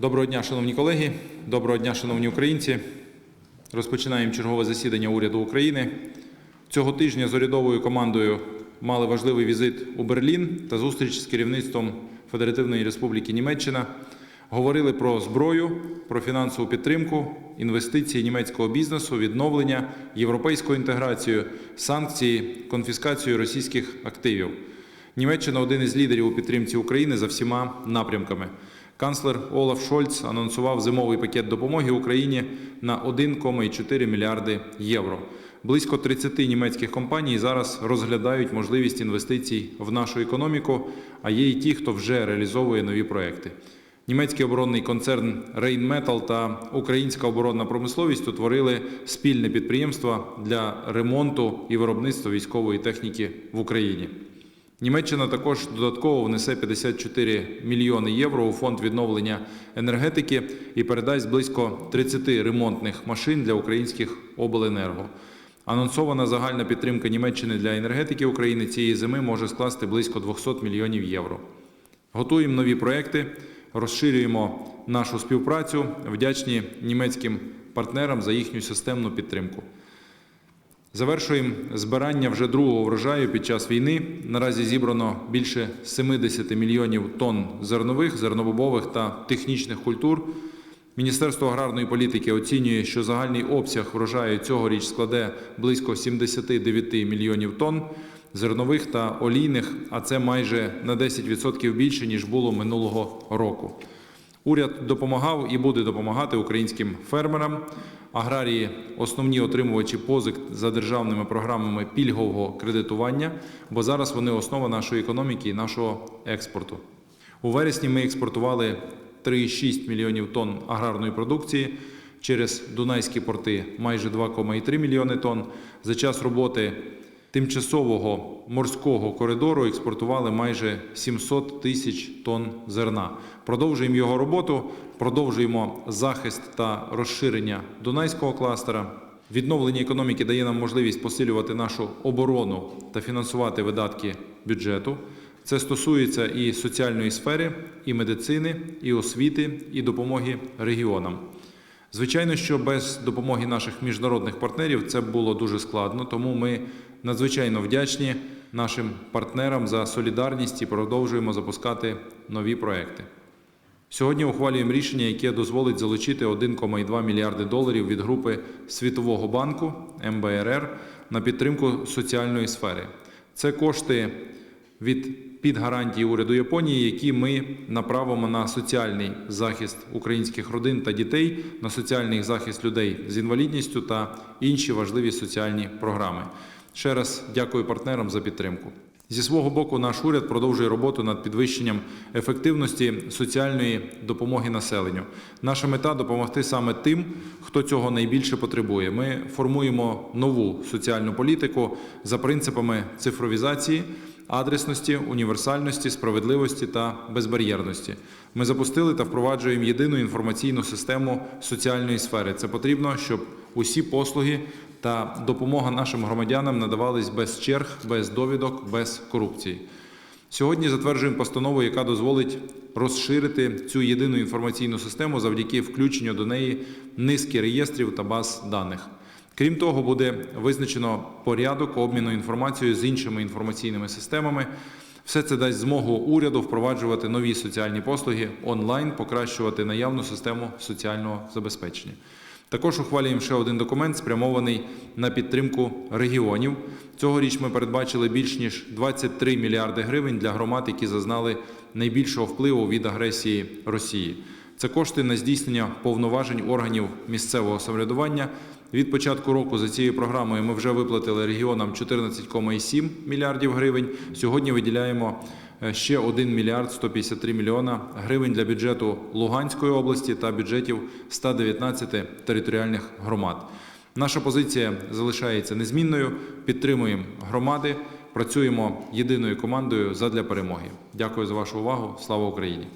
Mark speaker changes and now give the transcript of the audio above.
Speaker 1: Доброго дня, шановні колеги. Доброго дня, шановні українці. Розпочинаємо чергове засідання уряду України. Цього тижня з урядовою командою мали важливий візит у Берлін та зустріч з керівництвом Федеративної Республіки Німеччина. Говорили про зброю, про фінансову підтримку, інвестиції німецького бізнесу, відновлення, європейську інтеграцію, санкції, конфіскацію російських активів. Німеччина один із лідерів у підтримці України за всіма напрямками. Канцлер Олаф Шольц анонсував зимовий пакет допомоги Україні на 1,4 мільярди євро. Близько 30 німецьких компаній зараз розглядають можливість інвестицій в нашу економіку, а є і ті, хто вже реалізовує нові проекти. Німецький оборонний концерн Rheinmetall та українська оборонна промисловість утворили спільне підприємство для ремонту і виробництва військової техніки в Україні. Німеччина також додатково внесе 54 мільйони євро у фонд відновлення енергетики і передасть близько 30 ремонтних машин для українських обленерго. Анонсована загальна підтримка Німеччини для енергетики України цієї зими може скласти близько 200 мільйонів євро. Готуємо нові проекти, розширюємо нашу співпрацю, вдячні німецьким партнерам за їхню системну підтримку. Завершуємо збирання вже другого врожаю під час війни. Наразі зібрано більше 70 мільйонів тонн зернових, зернобобових та технічних культур. Міністерство аграрної політики оцінює, що загальний обсяг врожаю цьогоріч складе близько 79 мільйонів тонн зернових та олійних, а це майже на 10% більше ніж було минулого року. Уряд допомагав і буде допомагати українським фермерам. Аграрії основні отримувачі позик за державними програмами пільгового кредитування, бо зараз вони основа нашої економіки і нашого експорту. У вересні ми експортували 3,6 мільйонів тонн аграрної продукції через Дунайські порти майже 2,3 мільйони тонн. За час роботи тимчасового морського коридору експортували майже 700 тисяч тонн зерна. Продовжуємо його роботу, продовжуємо захист та розширення Дунайського кластера. Відновлення економіки дає нам можливість посилювати нашу оборону та фінансувати видатки бюджету. Це стосується і соціальної сфери, і медицини, і освіти, і допомоги регіонам. Звичайно, що без допомоги наших міжнародних партнерів це було дуже складно, тому ми надзвичайно вдячні нашим партнерам за солідарність і продовжуємо запускати нові проекти. Сьогодні ухвалюємо рішення, яке дозволить залучити 1,2 мільярди доларів від групи Світового банку МБРР на підтримку соціальної сфери. Це кошти від під гарантії уряду Японії, які ми направимо на соціальний захист українських родин та дітей, на соціальний захист людей з інвалідністю та інші важливі соціальні програми. Ще раз дякую партнерам за підтримку. Зі свого боку, наш уряд продовжує роботу над підвищенням ефективності соціальної допомоги населенню. Наша мета допомогти саме тим, хто цього найбільше потребує. Ми формуємо нову соціальну політику за принципами цифровізації, адресності, універсальності, справедливості та безбар'єрності. Ми запустили та впроваджуємо єдину інформаційну систему соціальної сфери. Це потрібно, щоб усі послуги та допомога нашим громадянам надавались без черг, без довідок, без корупції. Сьогодні затверджуємо постанову, яка дозволить розширити цю єдину інформаційну систему завдяки включенню до неї низки реєстрів та баз даних. Крім того, буде визначено порядок обміну інформацією з іншими інформаційними системами. Все це дасть змогу уряду впроваджувати нові соціальні послуги онлайн, покращувати наявну систему соціального забезпечення. Також ухвалюємо ще один документ, спрямований на підтримку регіонів. Цьогоріч ми передбачили більш ніж 23 мільярди гривень для громад, які зазнали найбільшого впливу від агресії Росії. Це кошти на здійснення повноважень органів місцевого самоврядування. Від початку року за цією програмою ми вже виплатили регіонам 14,7 мільярдів гривень. Сьогодні виділяємо е, ще 1 мільярд 153 мільйона гривень для бюджету Луганської області та бюджетів 119 територіальних громад. Наша позиція залишається незмінною. Підтримуємо громади, працюємо єдиною командою задля перемоги. Дякую за вашу увагу. Слава Україні!